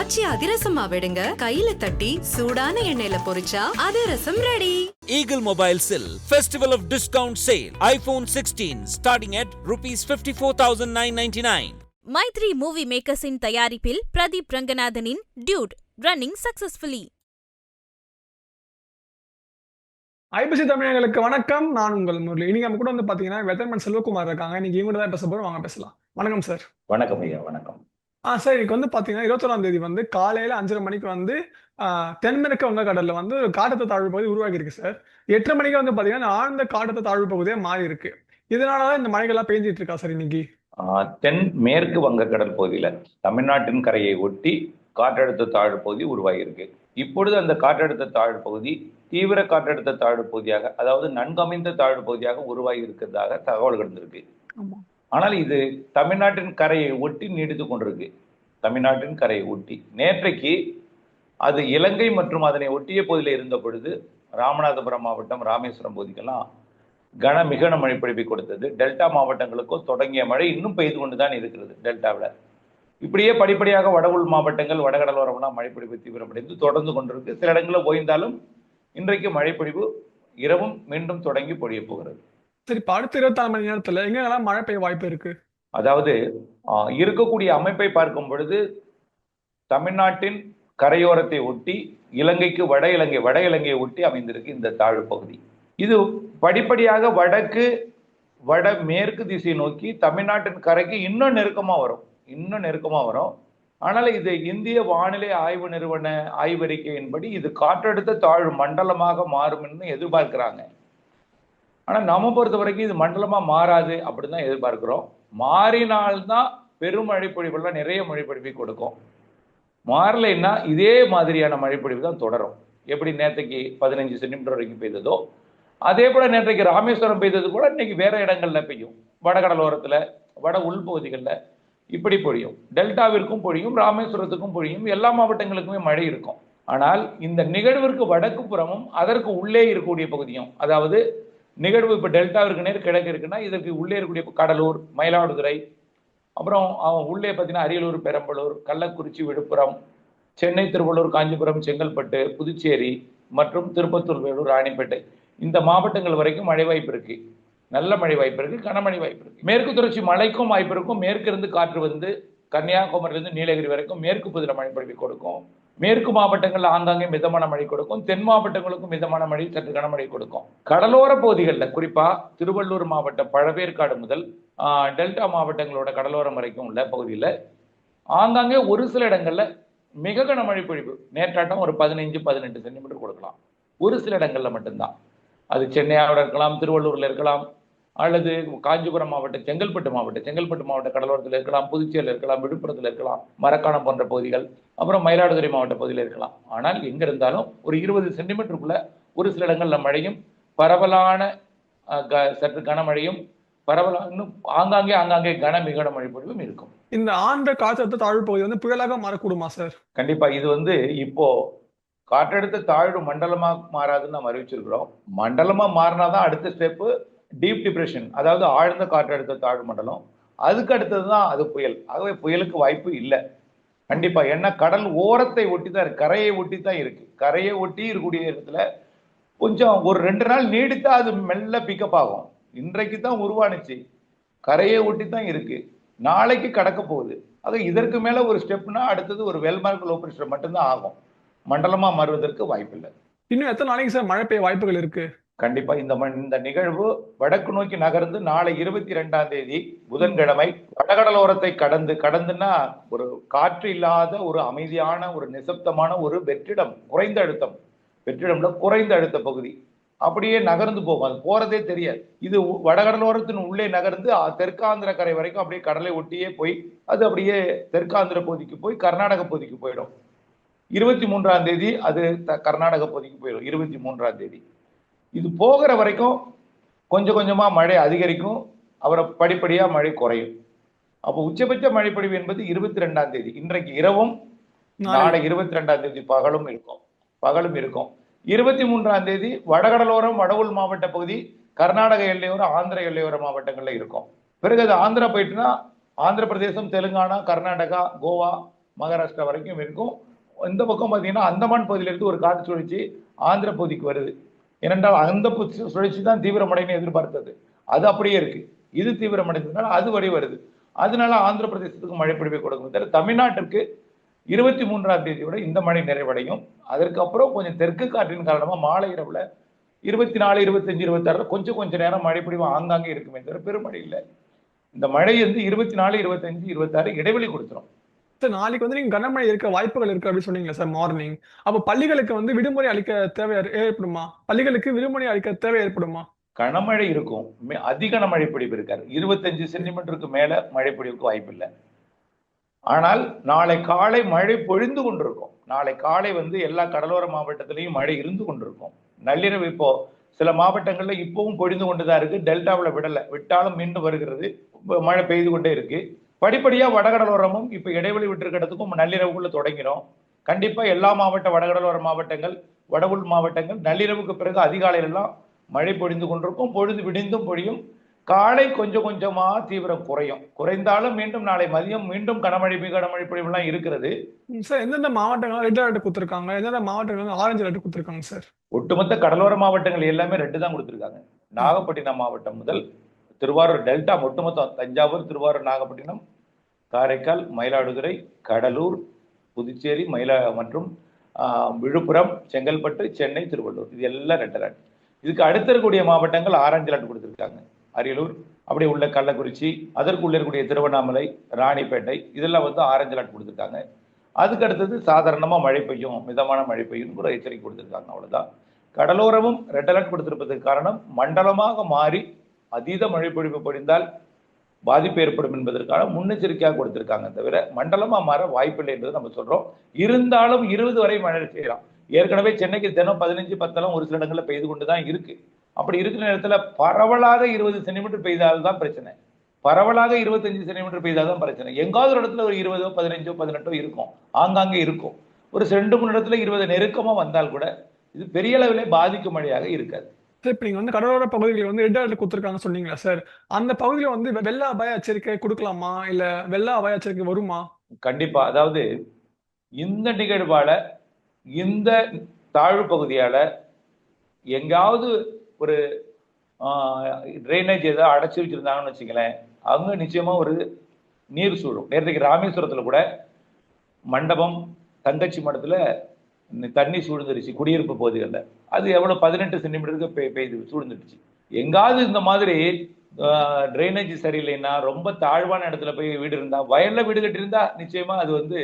ஆச்சி அதிரசமா விடுங்க. கையில தட்டி சூடான எண்ணெயில பொரிச்சா அதிரசம் ready Eagle Mobile Sill Festival of Discount Sale iPhone 16 starting at rupees 54,999. Mythri movie மேக்கர்ஸின் தயாரிப்பில் பிரதீப் ரங்கநாதனின் டியூட் ரன்னிங் சக்சஸ்ஃபுல்லி ஐபிசி தமிழர்களுக்கு வணக்கம். நான் உங்கள் முரளி. இன்னைக்கு நம்ம கூட வந்து பாத்தீங்கன்னா வெதர்மன் செல்வகுமார் இருக்காங்க. இன்னைக்கு இவங்க தான் பேச போறோம். வாங்க பேசலாம். வணக்கம் சார் வணக்கம் ஐயா வணக்கம். ஆ சார் இன்னைக்கு வந்து பாத்தீங்கன்னா இருபத்தொராம் தேதி வந்து காலையில அஞ்சரை மணிக்கு வந்து தென்மேற்கு வங்கக்கடல்ல வந்து ஒரு காற்றழுத்த தாழ்வு பகுதி உருவாகி இருக்கு சார். எட்டரை மணிக்கு வந்து பாத்தீங்கன்னா ஆழ்ந்த காற்றழுத்த தாழ்வு பகுதியா மாறி இருக்கு இதனாலதான் இந்த மழைகள்லாம் பெஞ்சிட்டு இருக்கா சார் இன்னைக்கு? ஆஹ் தென் மேற்கு வங்கக்கடல் பகுதியில தமிழ்நாட்டின் கரையை ஒட்டி காற்றழுத்த தாழ்வு பகுதி உருவாகியிருக்கு. இப்பொழுது அந்த காற்றழுத்த தாழ்வு பகுதி தீவிர காற்றழுத்த தாழ்வு பகுதியாக அதாவது நன்கமைந்த தாழ்வு பகுதியாக உருவாகி இருக்கிறதாக தகவல்கள் இருந்திருக்கு ஆமா. ஆனால் இது தமிழ்நாட்டின் கரையை ஒட்டி நீடித்து கொண்டிருக்கு. தமிழ்நாட்டின் கரையை ஒட்டி. நேற்றைக்கு அது இலங்கை மற்றும் அதனை ஒட்டிய பகுதியில் இருந்த பொழுது ராமநாதபுரம் மாவட்டம் ராமேஸ்வரம் பகுதிக்கெல்லாம் கன மிகன மழை பொழிவை கொடுத்தது. டெல்டா மாவட்டங்களுக்கோ தொடங்கிய மழை இன்னும் பெய்து கொண்டு தான் இருக்கிறது டெல்டாவில். இப்படியே படிப்படியாக வட உள் மாவட்டங்கள் வடகடலோரம்லாம் மழைப்பொழிவு தீவிரமடைந்து தொடர்ந்து கொண்டிருக்கு. சில இடங்களில் ஓய்ந்தாலும் இன்றைக்கு மழைப்பொழிவு இரவும் மீண்டும் தொடங்கி பொழிய போகிறது. சரி இப்ப அடுத்த இருபத்தாறு மணி நேரத்துல எங்கெல்லாம் மழை பெய்ய வாய்ப்பு இருக்கு? அதாவது ஆஹ், இருக்கக்கூடிய அமைப்பை பார்க்கும் பொழுது தமிழ்நாட்டின் கரையோரத்தை ஒட்டி இலங்கைக்கு வட இலங்கை வட இலங்கையை ஒட்டி அமைந்திருக்கு இந்த தாழ்வு பகுதி. இது படிப்படியாக வடக்கு வட மேற்கு திசை நோக்கி தமிழ்நாட்டின் கரைக்கு இன்னும் நெருக்கமாக வரும். இன்னும் நெருக்கமாக வரும். ஆனால் இது இந்திய வானிலை ஆய்வு நிறுவன ஆய்வறிக்கையின்படி இது காற்றழுத்த தாழ்வு மண்டலமாக மாறும் என்று எதிர்பார்க்கிறாங்க. ஆனா நம்ம பொறுத்த வரைக்கும் இது மண்டலமா மாறாது அப்படின்னு தான் எதிர்பார்க்கிறோம். மாறினால்தான் பெரும் மழைப்பொழிவுலாம் நிறைய மழைப்பொழிவை கொடுக்கும். மாறலைன்னா இதே மாதிரியான மழைப்பொழிவு தான் தொடரும். எப்படி நேற்றுக்கு பதினஞ்சு சென்டிமீட்டர் வரைக்கும் பெய்ததோ அதே போல நேற்றைக்கு ராமேஸ்வரம் பெய்தது கூட இன்னைக்கு வேற இடங்கள்ல பெய்யும். வடகடலோரத்துல வட உள்பகுதிகளில் இப்படி பொழியும். டெல்டாவிற்கும் பொழியும் ராமேஸ்வரத்துக்கும் பொழியும் எல்லா மாவட்டங்களுக்குமே மழை இருக்கும். ஆனால் இந்த நிகழ்விற்கு வடக்கு புறமும் அதற்கு உள்ளே இருக்கக்கூடிய பகுதியும் அதாவது நிகழ்வு இப்போ டெல்டாவிற்கு நேர் கிழக்கு இருக்குன்னா இதற்கு உள்ளே இருக்கக்கூடிய கடலூர் மயிலாடுதுறை அப்புறம் அவன் உள்ளே பார்த்தீங்கன்னா அரியலூர் பெரம்பலூர் கள்ளக்குறிச்சி விழுப்புரம் சென்னை திருவள்ளூர் காஞ்சிபுரம் செங்கல்பட்டு புதுச்சேரி மற்றும் திருப்பத்தூர் வேலூர் ராணிப்பேட்டை. இந்த மாவட்டங்கள் வரைக்கும் மழை வாய்ப்பு இருக்கு. நல்ல மழை வாய்ப்பு இருக்கு கனமழை வாய்ப்பு இருக்கு. மேற்கு தொடர்ச்சி மழைக்கும் வாய்ப்பு இருக்கும். மேற்கிருந்து காற்று வந்து கன்னியாகுமரியிலிருந்து நீலகிரி வரைக்கும் மேற்கு புதில மழை பொழிவு கொடுக்கும். மேற்கு மாவட்டங்களில் ஆங்காங்கே மிதமான மழை கொடுக்கும். தென் மாவட்டங்களுக்கும் மிதமான மழை சற்று கனமழை கொடுக்கும். கடலோர பகுதிகளில் குறிப்பா திருவள்ளூர் மாவட்டம் பழவேற்காடு முதல் டெல்டா மாவட்டங்களோட கடலோரம் வரைக்கும் உள்ள பகுதியில் ஆங்காங்கே ஒரு சில இடங்கள்ல மிக கனமழை பொழிவு. நேற்றாட்டம் ஒரு பதினைஞ்சு பதினெட்டு சென்டிமீட்டர் கொடுக்கலாம். ஒரு சில இடங்கள்ல மட்டும்தான். அது சென்னையாவில் இருக்கலாம் திருவள்ளூர்ல இருக்கலாம் அல்லது காஞ்சிபுரம் மாவட்டம் செங்கல்பட்டு மாவட்டம் செங்கல்பட்டு மாவட்ட கடலோரத்தில் இருக்கலாம் புதுச்சேரியில் இருக்கலாம் விழுப்புரத்தில் இருக்கலாம் மரக்காணம் போன்ற பகுதிகள் அப்புறம் மயிலாடுதுறை மாவட்ட பகுதியில் இருக்கலாம். ஆனால் எங்க இருந்தாலும் ஒரு இருபது சென்டிமீட்டருக்குள்ள ஒரு சில இடங்கள்ல மழையும் பரவலான க- சற்று கனமழையும் பரவலாக இன்னும் ஆங்காங்கே ஆங்காங்கே கன மிகன மழை பொழிவும் இருக்கும். இந்த ஆழ்ந்த காற்றழுத்த தாழ்வு பகுதி வந்து புயலாக மாறக்கூடுமா சார்? கண்டிப்பா இது வந்து இப்போ காற்றழுத்த தாழ்வு மண்டலமா மாறாதுன்னு நம்ம அறிவிச்சிருக்கிறோம். மண்டலமா மாறினாதான் அடுத்த ஸ்டெப்பு டீப் டிப்ரெஷன் அதாவது ஆழ்ந்த காற்றழுத்த தாழ்வு மண்டலம். அதுக்கு அடுத்தது தான் அது புயல். ஆகவே புயலுக்கு வாய்ப்பு இல்லை. கண்டிப்பாக ஏன்னா கடல் ஓரத்தை ஒட்டி தான் இருக்கு. கரையை ஒட்டி தான் இருக்கு. கரையை ஒட்டி இருக்கக்கூடிய இடத்துல கொஞ்சம் ஒரு ரெண்டு நாள் நீடித்தா அது மெல்ல பிக்கப் ஆகும். இன்றைக்கு தான் உருவானுச்சு. கரையை ஒட்டி தான் இருக்கு. நாளைக்கு கடக்க போகுது. ஆக இதற்கு மேலே ஒரு ஸ்டெப்னா அடுத்தது ஒரு வெல்மார்க் லோ பிரஷர் மட்டும்தான் ஆகும். மண்டலமாக மாறுவதற்கு வாய்ப்பில்லை. இன்னும் எத்தனை நாளைக்கு சார் மழை பெய்ய வாய்ப்புகள் இருக்குது கண்டிப்பா இந்த மண்- இந்த நிகழ்வு வடக்கு நோக்கி நகர்ந்து நாளை இருபத்தி ரெண்டாம் தேதி புதன்கிழமை வடகடலோரத்தை கடந்து கடந்துன்னா ஒரு காற்று இல்லாத ஒரு அமைதியான ஒரு நிசப்தமான ஒரு வெற்றிடம் குறைந்த அழுத்தம். வெற்றிடம்ல குறைந்த அழுத்த பகுதி. அப்படியே நகர்ந்து போகும். அது போறதே தெரியாது. இது வடகடலோரத்தின் உள்ளே நகர்ந்து தெற்காந்திர கரை வரைக்கும் அப்படியே கடலை ஒட்டியே போய் அது அப்படியே தெற்காந்திர பகுதிக்கு போய் கர்நாடக பகுதிக்கு போயிடும். இருபத்தி மூன்றாம் தேதி அது த- கர்நாடக பகுதிக்கு போயிடும். இருபத்தி மூன்றாம் தேதி. இது போகிற வரைக்கும் கொஞ்சம் கொஞ்சமா மழை அதிகரிக்கும். அப்புறம் படிப்படியா மழை குறையும். அப்போ உச்சபட்ச மழைப்பொழிவு என்பது இருபத்தி ரெண்டாம் தேதி. இன்றைக்கு இரவும் நாளை. இருபத்தி ரெண்டாம் தேதி பகலும் இருக்கும். பகலும் இருக்கும். இருபத்தி மூன்றாம் தேதி வடகடலோரம் வடவுள் மாவட்ட பகுதி கர்நாடக எல்லையோரம் ஆந்திர எல்லையோர மாவட்டங்கள்ல இருக்கும். பிறகு அது ஆந்திரா போயிட்டுனா ஆந்திர பிரதேசம் தெலுங்கானா கர்நாடகா கோவா மகாராஷ்டிரா வரைக்கும் இருக்கும். இந்த பக்கம் பார்த்தீங்கன்னா அந்தமான் பகுதியிலிருந்து ஒரு காற்று சுழற்சி ஆந்திர பகுதிக்கு வருது. ஏனென்றால் அந்த சுழற்சி தான் தீவிரமடைன்னு எதிர்பார்த்தது. அது அப்படியே இருக்கு. இது தீவிரமடைந்ததுனால அது வரை வருது. அதனால ஆந்திர பிரதேசத்துக்கு மழை பொழிவை கொடுக்கும் தவிர தமிழ்நாட்டிற்கு இருபத்தி மூன்றாம் தேதியோட இந்த மழை நிறைவடையும். அதற்கப்புறம் கொஞ்சம் தெற்கு காற்றின் காரணமாக மாலை இரவுல இருபத்தி நாலு இருபத்தஞ்சு இருபத்தாறுல கொஞ்சம் கொஞ்சம் நேரம் மழை பொழிவு ஆங்காங்கே இருக்குமே தவிர பெருமழை இல்லை. இந்த மழை வந்து இருபத்தி நாலு இருபத்தஞ்சு இருபத்தாறு இடைவெளி கொடுத்துரும். சார் நாளைக்கு வந்து நீங்க கனமழை இருக்க வாய்ப்புகள் இருக்கு அப்படின்னு சொன்னீங்களா சார் மார்னிங் அப்ப பள்ளிகளுக்கு வந்து விடுமுறை அளிக்க தேவை ஏற்படுமா? பள்ளிகளுக்கு விடுமுறை அளிக்க தேவை ஏற்படுமா? கனமழை இருக்கும். அதிகன அதிக மழை பிடிப்பு இருக்காது. இருபத்தஞ்சு சென்டிமீட்டருக்கு மேல மழை பிடிப்புக்கு வாய்ப்பு இல்லை. ஆனால் நாளை காலை மழை பொழிந்து கொண்டிருக்கும். நாளை காலை வந்து எல்லா கடலோர மாவட்டத்திலையும் மழை இருந்து கொண்டிருக்கும். நள்ளிரவு இப்போ சில மாவட்டங்கள்ல இப்பவும் பொழிந்து கொண்டுதான் இருக்கு. டெல்டாவில் விடல. விட்டாலும் மீண்டும் வருகிறது. மழை பெய்து கொண்டே இருக்கு. படிப்படியா வடகடலோரமும் இப்ப இடைவெளி விட்டிருக்கிறதுக்கும் நள்ளிரவுக்குள்ள தொடங்கிடும் கண்டிப்பா எல்லா மாவட்ட வடகடலோர மாவட்டங்கள் வடவுள் மாவட்டங்கள் நள்ளிரவுக்கு பிறகு அதிகாலையில எல்லாம் மழை பொழிந்து கொண்டிருக்கும். பொழுது விடிந்தும் பொழியும். காலை கொஞ்சம் கொஞ்சமா தீவிரம் குறையும். குறைந்தாலும் மீண்டும் நாளை மதியம் மீண்டும் கனமழை மிக கனமழை பொழிவுலாம் இருக்கிறது. சார் எந்தெந்த மாவட்டங்கள் ரெட் அலர்ட் கொடுத்துருக்காங்க? எந்தெந்த மாவட்டங்கள் ஆரஞ்சு அலர்ட் கொடுத்துருக்காங்க சார்? ஒட்டுமொத்த கடலோர மாவட்டங்கள் எல்லாமே ரெண்டு தான் கொடுத்துருக்காங்க. நாகப்பட்டினம் மாவட்டம் முதல் திருவாரூர் டெல்டா ஒட்டுமொத்தம் தஞ்சாவூர் திருவாரூர் நாகப்பட்டினம் காரைக்கால் மயிலாடுதுறை கடலூர் புதுச்சேரி மயிலா மற்றும் விழுப்புரம் செங்கல்பட்டு சென்னை திருவள்ளூர். இது எல்லாம் ரெட் அலர்ட் இதுக்கு அடுத்த இருக்கக்கூடிய மாவட்டங்கள் ஆரஞ்சு அலர்ட் கொடுத்துருக்காங்க. அரியலூர் அப்படியே உள்ள கள்ளக்குறிச்சி அதற்குள்ள இருக்கக்கூடிய திருவண்ணாமலை ராணிப்பேட்டை இதெல்லாம் வந்து ஆரஞ்சு அலர்ட் கொடுத்துருக்காங்க. அதுக்கு அடுத்தது சாதாரணமாக மழை பெய்யும் மிதமான மழை பெய்யும் கூட எச்சரிக்கை கொடுத்துருக்காங்க அவ்வளோதான் கடலோரமும் ரெட் அலர்ட் கொடுத்துருப்பதற்கு காரணம் மண்டலமாக மாறி அதீத மழை பொழிவு பொழிந்தால் பாதிப்பு ஏற்படும் என்பதற்கான முன்னெச்சரிக்கையாக கொடுத்திருக்காங்க தவிர மண்டலமாக மாற வாய்ப்பில்லை என்பதை நம்ம சொல்றோம். இருந்தாலும் இருபது வரை மழை செய்யலாம். ஏற்கனவே சென்னைக்கு தினம் பதினஞ்சு பத்தெல்லாம் ஒரு சில இடங்களில் பெய்து கொண்டு தான் இருக்கு. அப்படி இருக்கிற நேரத்தில் பரவலாக இருபது சென்டிமீட்டர் பெய்தால்தான் பிரச்சனை. பரவலாக இருபத்தஞ்சு சென்டிமீட்டர் பெய்தாதான் பிரச்சனை. எங்காவது ஒரு இடத்துல ஒரு இருபதோ பதினஞ்சோ பதினெட்டோ இருக்கும். ஆங்காங்கே இருக்கும். ஒரு ரெண்டு மூணு இடத்துல இருபது நெருக்கமாக வந்தால் கூட இது பெரிய அளவிலே பாதிக்கும் மழையாக இருக்காது. சார் இப்போ நீங்கள் வந்து கடலோர பகுதிகளில் வந்து ரெட் அலர்ட் கொடுத்துருக்காங்க சொன்னீங்களா சார் அந்த பகுதியில் வந்து வெள்ள அபாய எச்சரிக்கை கொடுக்கலாமா? இல்லை வெள்ள அபாய எச்சரிக்கை வருமா? கண்டிப்பா. அதாவது இந்த நிகழ்வால இந்த தாழ்வு பகுதியால எங்காவது ஒரு ட்ரைனேஜ் ஏதாவது அடைச்சி வச்சிருந்தாங்கன்னு வச்சுங்களேன் அவங்க நிச்சயமா ஒரு நீர் சூழும் நேரத்துக்கு ராமேஸ்வரத்துல கூட மண்டபம் தங்கச்சி மடத்துல தண்ணி சூழ்ந்துருச்சு குடியிருப்பு பகுதிகளில். அது எவ்வளோ பதினெட்டு சென்டிமீட்டருக்கு பெய் பெய்து சூழ்ந்துடுச்சு எங்காவது இந்த மாதிரி ட்ரைனேஜ் சரியில்லைன்னா ரொம்ப தாழ்வான இடத்துல போய் வீடு இருந்தால் வயலில் வீடு கட்டியிருந்தா நிச்சயமாக அது வந்து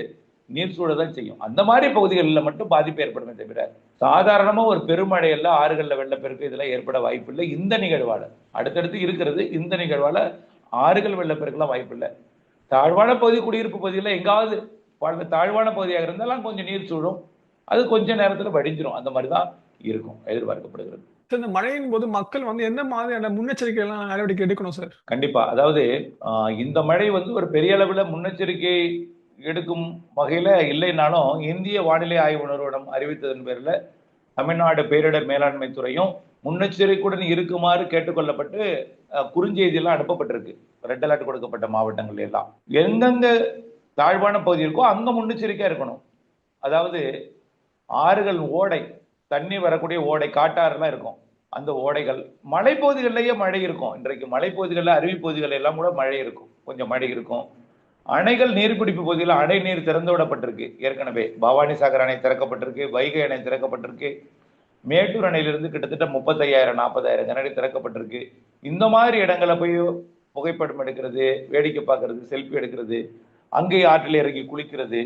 நீர் சூழ தான் செய்யும். அந்த மாதிரி பகுதிகளில் மட்டும் பாதிப்பு ஏற்படுமே தவிர சாதாரணமாக ஒரு பெருமழையெல்லாம் ஆறுகளில் வெள்ளப்பெருக்கு இதெல்லாம் ஏற்பட வாய்ப்பில்லை. இந்த நிகழ்வால் அடுத்தடுத்து இருக்கிறது இந்த நிகழ்வால் ஆறுகள் வெள்ளப்பெருக்கெல்லாம் வாய்ப்பில்லை. தாழ்வான பகுதி குடியிருப்பு பகுதியில் எங்காவது தாழ்வான பகுதியாக இருந்தாலும் கொஞ்சம் நீர் சூழும். அது கொஞ்ச நேரத்துல வடிஞ்சிரும். அந்த மாதிரி தான் இருக்கும் எதிர்பார்க்கப்படுகிறது. சார் இந்த மழையின் போது மக்கள் வந்து எந்த மாதிரியான முன்னெச்சரிக்கை எல்லாம் நடவடிக்கை எடுக்கணும் சார்? கண்டிப்பா. அதாவது இந்த மழை வந்து ஒரு பெரிய அளவுல முன்னெச்சரிக்கை எடுக்கும் வகையில இல்லைனாலும் இந்திய வானிலை ஆய்வு நிறுவனம் அறிவித்ததன் பேர்ல தமிழ்நாடு பேரிடர் மேலாண்மை துறையும் முன்னெச்சரிக்கையுடன் இருக்குமாறு கேட்டுக்கொள்ளப்பட்டு குறுஞ்செய்தியெல்லாம் அனுப்பப்பட்டிருக்கு. ரெட் அலர்ட் கொடுக்கப்பட்ட மாவட்டங்கள்ல எல்லாம். எங்கெங்க தாழ்வான பகுதி இருக்கோ அங்க முன்னெச்சரிக்கையா இருக்கணும். அதாவது ஆறுகள் ஓடை தண்ணி வரக்கூடிய ஓடை காட்டாறுலாம் இருக்கும். அந்த ஓடைகள் மலைப்பகுதிகளிலேயே மழை இருக்கும். இன்றைக்கு மலைப்பகுதிகளில் அருவி பகுதிகள் எல்லாம் கூட மழை இருக்கும். கொஞ்சம் மழை இருக்கும். அணைகள் நீர்பிடிப்பு பகுதியில் அணை நீர் திறந்து விடப்பட்டிருக்கு. ஏற்கனவே பவானி சாகர் அணை திறக்கப்பட்டிருக்கு வைகை அணை திறக்கப்பட்டிருக்கு. மேட்டூர் அணையிலிருந்து கிட்டத்தட்ட முப்பத்தையாயிரம் நாற்பதாயிரம் கனடி திறக்கப்பட்டிருக்கு. இந்த மாதிரி இடங்களை போய் புகைப்படம் எடுக்கிறது வேடிக்கை பார்க்கறது செல்ஃபி எடுக்கிறது அங்கே ஆற்றில் இறங்கி குளிக்கிறது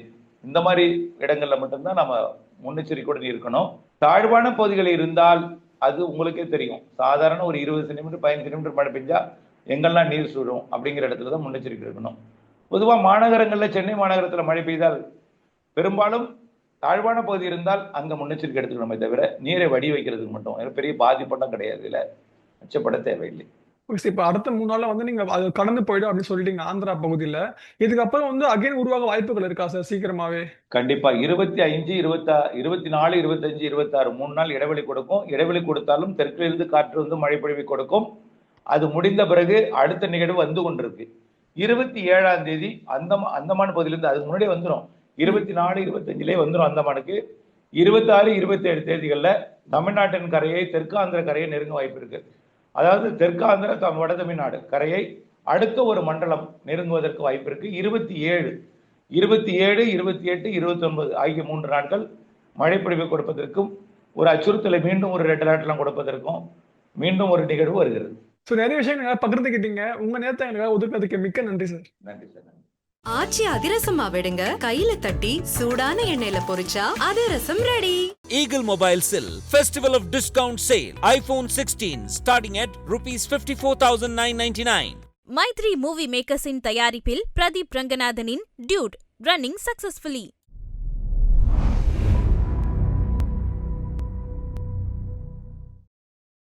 இந்த மாதிரி இடங்களில் மட்டும்தான் நம்ம முன்னெச்சரிக்கையுடன் இருக்கணும். தாழ்வான பகுதிகள் இருந்தால் அது உங்களுக்கே தெரியும். சாதாரண ஒரு இருபது சென்டிமீட்டர் பதினஞ்சு சென்டிமீட்டர் மழை பெஞ்சா எங்கெல்லாம் நீர் சூழும் அப்படிங்கிற இடத்துல தான் முன்னெச்சரிக்கை இருக்கணும். பொதுவாக மாநகரங்களில் சென்னை மாநகரத்தில் மழை பெய்தால் பெரும்பாலும் தாழ்வான பகுதி இருந்தால் அங்கே முன்னெச்சரிக்கை எடுத்துக்கணுமே தவிர நீரை வடி வைக்கிறதுக்கு மட்டும் பெரிய பாதிப்பெல்லாம் கிடையாது. இல்லை அச்சப்பட தேவையில்லை. ஓகே இப்போ அடுத்த மூணு நாள்ல வந்து நீங்க அது கடந்து போயிடும் அப்படின்னு சொல்லிட்டீங்க ஆந்திரா பகுதியில. இதுக்கப்புறம் வந்து அகைன் உருவாக வாய்ப்புகள் இருக்கா சார் சீக்கிரமாவே? கண்டிப்பா. இருபத்தி அஞ்சு இருபத்தா இருபத்தி நாலு இருபத்தஞ்சு இருபத்தாறு மூணு நாள் இடைவெளி கொடுக்கும். இடைவெளி கொடுத்தாலும் தெற்கிலிருந்து காற்று வந்து மழை பொழிவு கொடுக்கும். அது முடிந்த பிறகு அடுத்த நிகழ்வு வந்து கொண்டிருக்கு. இருபத்தி ஏழாம் தேதி அந்தமா அந்தமான் பகுதியிலிருந்து அதுக்கு முன்னாடியே வந்துடும் இருபத்தி நாலு இருபத்தஞ்சிலே வந்துடும் அந்தமானுக்கு. இருபத்தாறு இருபத்தேழு தேதிகளில் தமிழ்நாட்டின் கரையை தெற்காந்திர கரையை நெருங்க வாய்ப்பு இருக்குது அதாவது தெற்காந்திர தம் வட தமிழ்நாடு கரையை அடுத்த ஒரு மண்டலம் நெருங்குவதற்கு வாய்ப்பு இருக்கு இருபத்தி ஏழு இருபத்தி ஏழு இருபத்தி எட்டு இருபத்தி ஒன்பது ஆகிய மூன்று நாட்கள் மழைப்பொழிவை கொடுப்பதற்கும் ஒரு அச்சுறுத்தலை மீண்டும் ஒரு ரெண்டு நாட்டெல்லாம் கொடுப்பதற்கும் மீண்டும் ஒரு நிகழ்வு வருகிறது. ஸோ நிறைய விஷயம் எங்களை பகிர்ந்துக்கிட்டீங்க உங்க நேரத்தை எங்களுக்கு ஒதுக்கிறதுக்கு மிக்க நன்றி சார். நன்றி சார். ஆச்சி அதிரசமா விடுங்க. கையில தட்டி சூடான எண்ணெயில பொரிச்சா அதிரசம் ready Eagle Mobile Sill Festival of Discount Sale iPhone 16 starting at rupees 54,999. Mythri movie மேக்கர்ஸின் தயாரிப்பில் பிரதீப் ரங்கநாதனின் டியூட் ரன்னிங் சக்சஸ்ஃபுல்லி